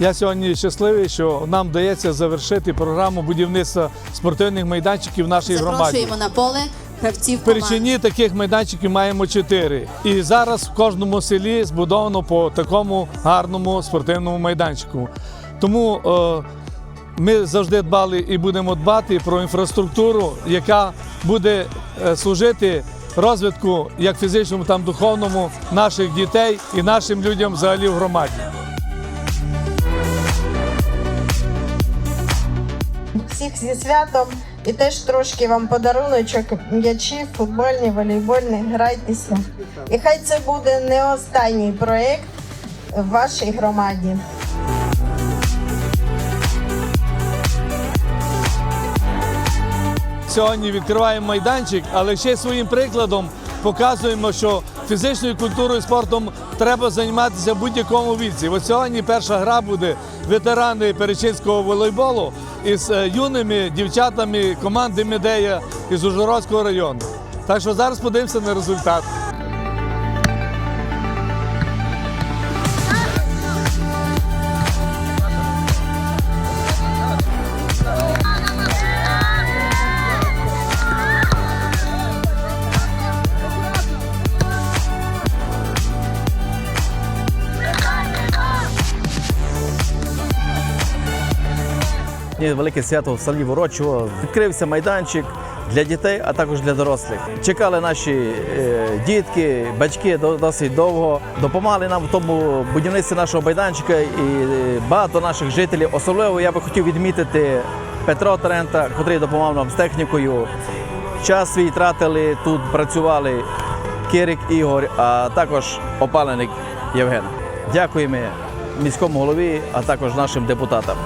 Я сьогодні щасливий, що нам вдається завершити програму будівництва спортивних майданчиків в нашій громаді. Запрошуємо на поле гравців В. Перечині таких майданчиків маємо чотири. І зараз в кожному селі збудовано по такому гарному спортивному майданчику. Тому е, ми завжди дбали і будемо дбати про інфраструктуру, яка буде е, служити розвитку як фізичному, так і духовному наших дітей і нашим людям взагалі в громаді. Всіх зі святом і теж трошки вам подаруночок, м'ячі, футбольні, волейбольні, грайтеся. І хай це буде не останній проєкт в вашій громаді. Сьогодні відкриваємо майданчик, але ще своїм прикладом показуємо, що фізичною культурою і спортом треба займатися в будь-якому віці. От сьогодні перша гра буде ветерани перечинського волейболу із е, юними дівчатами команди Медея із Ужгородського району. Так що зараз подивимося на результат. Сьогодні велике свято в селі Ворочого. Відкрився майданчик для дітей, а також для дорослих. Чекали наші е, дітки, батьки до- досить довго. Допомагали нам в тому будівництві нашого майданчика і е, багато наших жителів. Особливо я би хотів відмітити Петро Терента, який допомагав нам з технікою. Час свій тратили тут, працювали Кирик Ігор, а також опаленик Євген. Дякуємо міському голові, а також нашим депутатам.